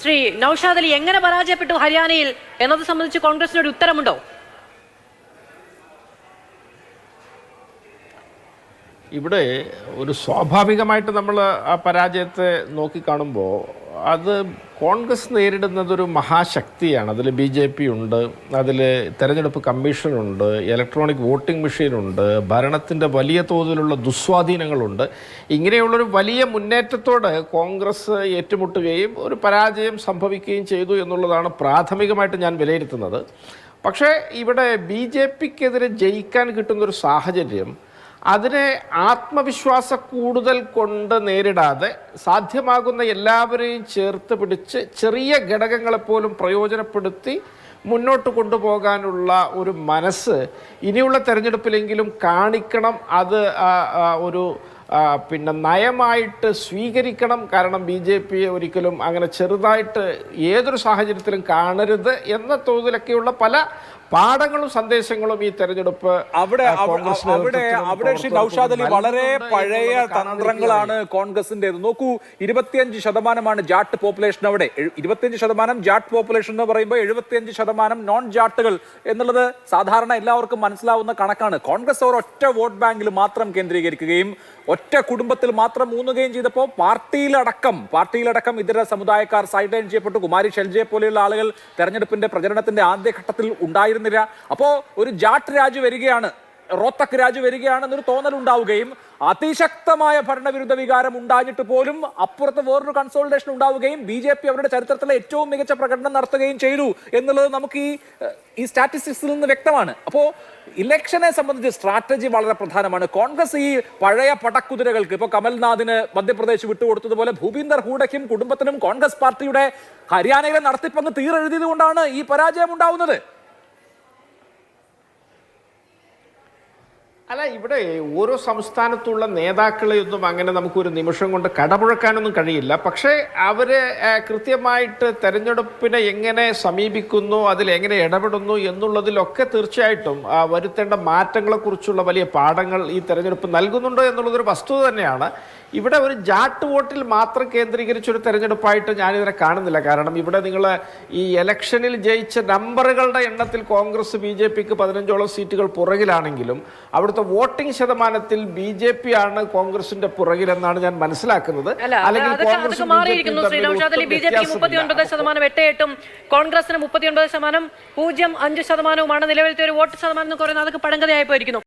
ശ്രീ നൌഷാദ് അലി എങ്ങനെ പരാജയപ്പെട്ടു ഹരിയാനയിൽ എന്നത് സംബന്ധിച്ച് കോൺഗ്രസിന് ഒരു ഉത്തരമുണ്ടോ? ഇവിടെ ഒരു സ്വാഭാവികമായിട്ട് നമ്മൾ ആ പരാജയത്തെ നോക്കിക്കാണുമ്പോൾ അത് കോൺഗ്രസ് നേരിടുന്നതൊരു മഹാശക്തിയാണ്. അതിൽ ബി ജെ പി ഉണ്ട് അതിൽ തെരഞ്ഞെടുപ്പ് കമ്മീഷനുണ്ട് ഇലക്ട്രോണിക് വോട്ടിംഗ് മെഷീനുണ്ട് ഭരണത്തിന്റെ വലിയ തോതിലുള്ള ദുസ്വാധീനങ്ങളുണ്ട്. ഇങ്ങനെയുള്ളൊരു വലിയ മുന്നേറ്റത്തോട് കോൺഗ്രസ് ഏറ്റുമുട്ടുകയും ഒരു പരാജയം സംഭവിക്കുകയും ചെയ്തു എന്നുള്ളതാണ് പ്രാഥമികമായിട്ട് ഞാൻ വിലയിരുത്തുന്നത്. പക്ഷേ ഇവിടെ ബി ജെ പിക്കെതിരെ ജയിക്കാൻ കിട്ടുന്നൊരു സാഹചര്യം അതിനെ ആത്മവിശ്വാസ കൂടുതൽ കൊണ്ട് നേരിടാതെ സാധ്യമാകുന്ന എല്ലാവരെയും ചേർത്ത് പിടിച്ച് ചെറിയ ഘടകങ്ങളെപ്പോലും പ്രയോജനപ്പെടുത്തി മുന്നോട്ട് കൊണ്ടുപോകാനുള്ള ഒരു മനസ്സ് ഇനിയുള്ള തെരഞ്ഞെടുപ്പിലെങ്കിലും കാണിക്കണം. അത് ഒരു പിന്നെ നയമായിട്ട് സ്വീകരിക്കണം. കാരണം ബി ജെ പി ഒരിക്കലും അങ്ങനെ ചെറുതായിട്ട് ഏതൊരു സാഹചര്യത്തിലും കാണരുത് എന്ന തോതിലൊക്കെയുള്ള പല പാഠങ്ങളും സന്ദേശങ്ങളും ഈ തെരഞ്ഞെടുപ്പ് അവിടെ അവിടെ അവിടെ ശ്രീ നൌഷാദ് അലി വളരെ പഴയ തന്ത്രങ്ങളാണ് കോൺഗ്രസിന്റേത്. നോക്കൂ ഇരുപത്തിയഞ്ച് ശതമാനമാണ് ജാട്ട് പോപ്പുലേഷൻ അവിടെ. ഇരുപത്തിയഞ്ച് ശതമാനം ജാട്ട് പോപ്പുലേഷൻ എന്ന് പറയുമ്പോൾ എഴുപത്തിയഞ്ച് ശതമാനം നോൺ ജാട്ടുകൾ എന്നുള്ളത് സാധാരണ എല്ലാവർക്കും മനസ്സിലാവുന്ന കണക്കാണ്. കോൺഗ്രസ് അവർ ഒറ്റ വോട്ട് ബാങ്കിൽ മാത്രം കേന്ദ്രീകരിക്കുകയും ഒറ്റ കുടുംബത്തിൽ മാത്രം മൂന്നുകയും ചെയ്തപ്പോൾ പാർട്ടിയിലടക്കം പാർട്ടിയിലടക്കം ഇതര സമുദായക്കാർ സൈഡ് ലൈൻ ചെയ്യപ്പെട്ടു. കുമാരി ഷെൽജയെ പോലെയുള്ള ആളുകൾ തെരഞ്ഞെടുപ്പിന്റെ പ്രചരണത്തിന്റെ ആദ്യഘട്ടത്തിൽ ഉണ്ടായിരുന്നില്ല. അപ്പോ ഒരു ജാട്ട് രാജ് വരികയാണ് റോത്തക് രാജ് വരികയാണെന്നൊരു തോന്നൽ ഉണ്ടാവുകയും അതിശക്തമായ ഭരണവിരുദ്ധ വികാരം ഉണ്ടായിട്ട് പോലും അപ്പുറത്ത് വേറൊരു കൺസോൾട്ടേഷൻ ഉണ്ടാവുകയും ബി ജെ പി അവരുടെ ചരിത്രത്തിലെ ഏറ്റവും മികച്ച പ്രകടനം നടത്തുകയും ചെയ്തു എന്നുള്ളത് നമുക്ക് ഈ ഈ സ്റ്റാറ്റിസ്റ്റിക്സിൽ നിന്ന് വ്യക്തമാണ്. അപ്പോ ഇലക്ഷനെ സംബന്ധിച്ച് സ്ട്രാറ്റജി വളരെ പ്രധാനമാണ്. കോൺഗ്രസ് ഈ പഴയ പടക്കുതിരകൾക്ക് ഇപ്പൊ കമൽനാഥിന് മധ്യപ്രദേശ് വിട്ടുകൊടുത്തതുപോലെ ഭൂപീന്ദർ ഹൂഡയ്ക്കും കുടുംബത്തിനും കോൺഗ്രസ് പാർട്ടിയുടെ ഹരിയാനയിലെ നടത്തിപ്പങ്ങ് തീരെഴുതിയത് കൊണ്ടാണ് ഈ പരാജയം ഉണ്ടാവുന്നത്. അല്ല ഇവിടെ ഓരോ സംസ്ഥാനത്തുള്ള നേതാക്കളെയൊന്നും അങ്ങനെ നമുക്കൊരു നിമിഷം കൊണ്ട് കടപുഴക്കാനൊന്നും കഴിയില്ല. പക്ഷേ അവർ കൃത്യമായിട്ട് തെരഞ്ഞെടുപ്പിനെ എങ്ങനെ സമീപിക്കുന്നു അതിൽ എങ്ങനെ ഇടപെടുന്നു എന്നുള്ളതിലൊക്കെ തീർച്ചയായിട്ടും വരുത്തേണ്ട മാറ്റങ്ങളെക്കുറിച്ചുള്ള വലിയ പാഠങ്ങൾ ഈ തെരഞ്ഞെടുപ്പ് നൽകുന്നുണ്ട് എന്നുള്ളതൊരു വസ്തുത തന്നെയാണ്. ഇവിടെ ഒരു ജാട്ട് വോട്ടിൽ മാത്രം കേന്ദ്രീകരിച്ച ഒരു തെരഞ്ഞെടുപ്പായിട്ട് ഞാനിതിനെ കാണുന്നില്ല. കാരണം ഇവിടെ നിങ്ങൾ ഈ ഇലക്ഷനിൽ ജയിച്ച നമ്പറുകളുടെ എണ്ണത്തിൽ കോൺഗ്രസ് ബി ജെ പിക്ക് പതിനഞ്ചോളം സീറ്റുകൾ പുറകിലാണെങ്കിലും അവിടുത്തെ വോട്ടിംഗ് ശതമാനത്തിൽ ബി ജെ പി ആണ് കോൺഗ്രസിന്റെ പുറകിലെന്നാണ് ഞാൻ മനസ്സിലാക്കുന്നത്. അല്ലെങ്കിൽ കോൺഗ്രസിന് മുപ്പത്തി ഒൻപത് ശതമാനം പൂജ്യം അഞ്ച് ശതമാനവുമാണ് നിലവിലത്തെ ഒരു വോട്ട് ശതമാനം എന്ന് പറയുന്നത്. അതൊക്കെ പടങ്കതയായി പോയിരിക്കുന്നു.